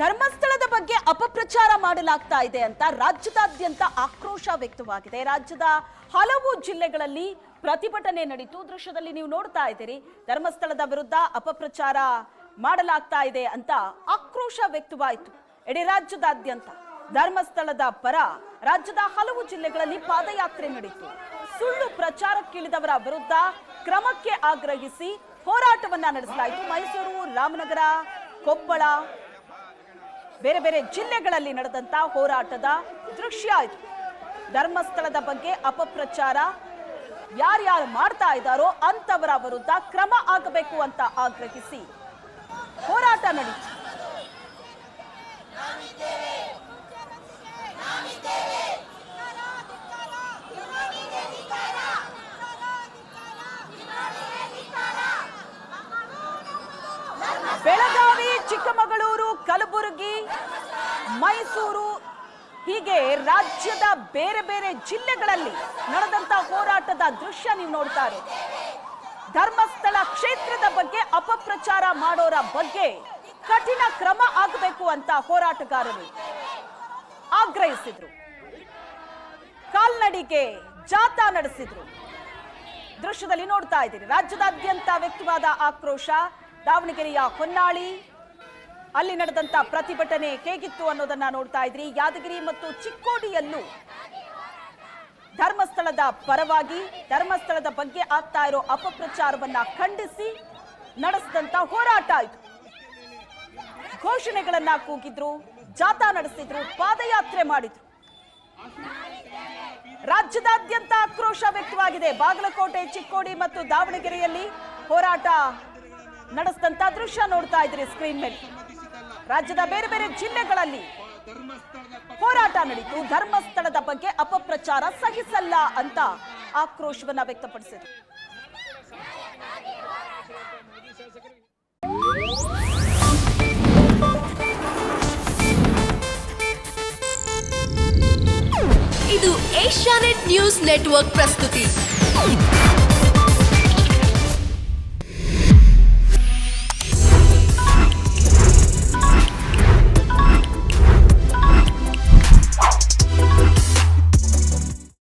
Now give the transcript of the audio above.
ಧರ್ಮಸ್ಥಳದ ಬಗ್ಗೆ ಅಪಪ್ರಚಾರ ಮಾಡಲಾಗ್ತಾ ಇದೆ ಅಂತ ರಾಜ್ಯದಾದ್ಯಂತ ಆಕ್ರೋಶ ವ್ಯಕ್ತವಾಗಿದೆ. ರಾಜ್ಯದ ಹಲವು ಜಿಲ್ಲೆಗಳಲ್ಲಿ ಪ್ರತಿಭಟನೆ ನಡೀತು. ದೃಶ್ಯದಲ್ಲಿ ನೀವು ನೋಡ್ತಾ ಇದ್ದೀರಿ, ಧರ್ಮಸ್ಥಳದ ವಿರುದ್ಧ ಅಪಪ್ರಚಾರ ಮಾಡಲಾಗ್ತಾ ಇದೆ ಅಂತ ಆಕ್ರೋಶ ವ್ಯಕ್ತವಾಯಿತು. ಇಡೀ ರಾಜ್ಯದಾದ್ಯಂತ ಧರ್ಮಸ್ಥಳದ ಪರ ರಾಜ್ಯದ ಹಲವು ಜಿಲ್ಲೆಗಳಲ್ಲಿ ಪಾದಯಾತ್ರೆ ನಡೆಯಿತು ಸುಳ್ಳು ಪ್ರಚಾರಕ್ಕಿಳಿದವರ ವಿರುದ್ಧ ಕ್ರಮಕ್ಕೆ ಆಗ್ರಹಿಸಿ ಹೋರಾಟವನ್ನ ನಡೆಸಲಾಯಿತು. ಮೈಸೂರು, ರಾಮನಗರ, ಕೊಪ್ಪಳ ಬೇರೆ ಬೇರೆ ಜಿಲ್ಲೆಗಳಲ್ಲಿ ನಡೆದಂತ ಹೋರಾಟದ ದೃಶ್ಯ ಇದು. ಧರ್ಮಸ್ಥಳದ ಬಗ್ಗೆ ಅಪಪ್ರಚಾರ, ಯಾರ್ಯಾರು ಮಾಡ್ತಾ ಇದ್ದಾರೋ ಅಂತವರ ವಿರುದ್ಧ ಕ್ರಮ ಆಗಬೇಕು ಅಂತ ಆಗ್ರಹಿಸಿ ಹೋರಾಟ ನಡೀತು. ಕಲಬುರಗಿ, ಮೈಸೂರು, ಹೀಗೆ ರಾಜ್ಯದ ಬೇರೆ ಬೇರೆ ಜಿಲ್ಲೆಗಳಲ್ಲಿ ನಡೆದಂತ ಹೋರಾಟದ ದೃಶ್ಯ ನೀವು ನೋಡ್ತಾ ಇರೋದು ಧರ್ಮಸ್ಥಳ ಕ್ಷೇತ್ರದ ಬಗ್ಗೆ ಅಪಪ್ರಚಾರ ಮಾಡೋರ ಬಗ್ಗೆ ಕಠಿಣ ಕ್ರಮ ಆಗಬೇಕು ಅಂತ ಹೋರಾಟಗಾರರು ಆಗ್ರಹಿಸಿದ್ರು. ಕಾಲ್ನಡಿಗೆ ಜಾಥಾ ನಡೆಸಿದ್ರು. ದೃಶ್ಯದಲ್ಲಿ ನೋಡ್ತಾ ಇದ್ದೀರಿ, ರಾಜ್ಯದಾದ್ಯಂತ ವ್ಯಕ್ತವಾದ ಆಕ್ರೋಶ, ದಾವಣಗೆರೆಯ ಹೊನ್ನಾಳಿ ಅಲ್ಲಿ ನಡೆದಂತ ಪ್ರತಿಭಟನೆ ಹೇಗಿತ್ತು ಅನ್ನೋದನ್ನ ನೋಡ್ತಾ ಇದ್ರಿ. ಯಾದಗಿರಿ ಮತ್ತು ಚಿಕ್ಕೋಡಿಯಲ್ಲೂ ಧರ್ಮಸ್ಥಳದ ಪರವಾಗಿ, ಧರ್ಮಸ್ಥಳದ ಬಗ್ಗೆ ಆಗ್ತಾ ಇರೋ ಅಪಪ್ರಚಾರವನ್ನ ಖಂಡಿಸಿ ನಡೆಸಿದಂತ ಹೋರಾಟ ಇದು. ಘೋಷಣೆಗಳನ್ನ ಕೂಗಿದ್ರು, ಜಾಥಾ ನಡೆಸಿದ್ರು, ಪಾದಯಾತ್ರೆ ಮಾಡಿದ್ರು. ರಾಜ್ಯದಾದ್ಯಂತ ಆಕ್ರೋಶ ವ್ಯಕ್ತವಾಗಿದೆ. ಬಾಗಲಕೋಟೆ, ಚಿಕ್ಕೋಡಿ ಮತ್ತು ದಾವಣಗೆರೆಯಲ್ಲಿ ಹೋರಾಟ ನಡೆಸಿದಂತ ದೃಶ್ಯ ನೋಡ್ತಾ ಇದ್ರಿ ಸ್ಕ್ರೀನ್ ಮೇಲೆ. ರಾಜ್ಯದ ಬೇರೆ ಬೇರೆ ಜಿಲ್ಲೆಗಳಲ್ಲಿ ಹೋರಾಟ ನಡೀತು. ಧರ್ಮಸ್ಥಳದ ಬಗ್ಗೆ ಅಪಪ್ರಚಾರ ಸಹಿಸಲ್ಲ ಅಂತ ಆಕ್ರೋಶವನ್ನ ವ್ಯಕ್ತಪಡಿಸಿದರು. ಇದು ಏಷ್ಯಾನೆಟ್ ನ್ಯೂಸ್ ನೆಟ್ವರ್ಕ್ ಪ್ರಸ್ತುತಿ.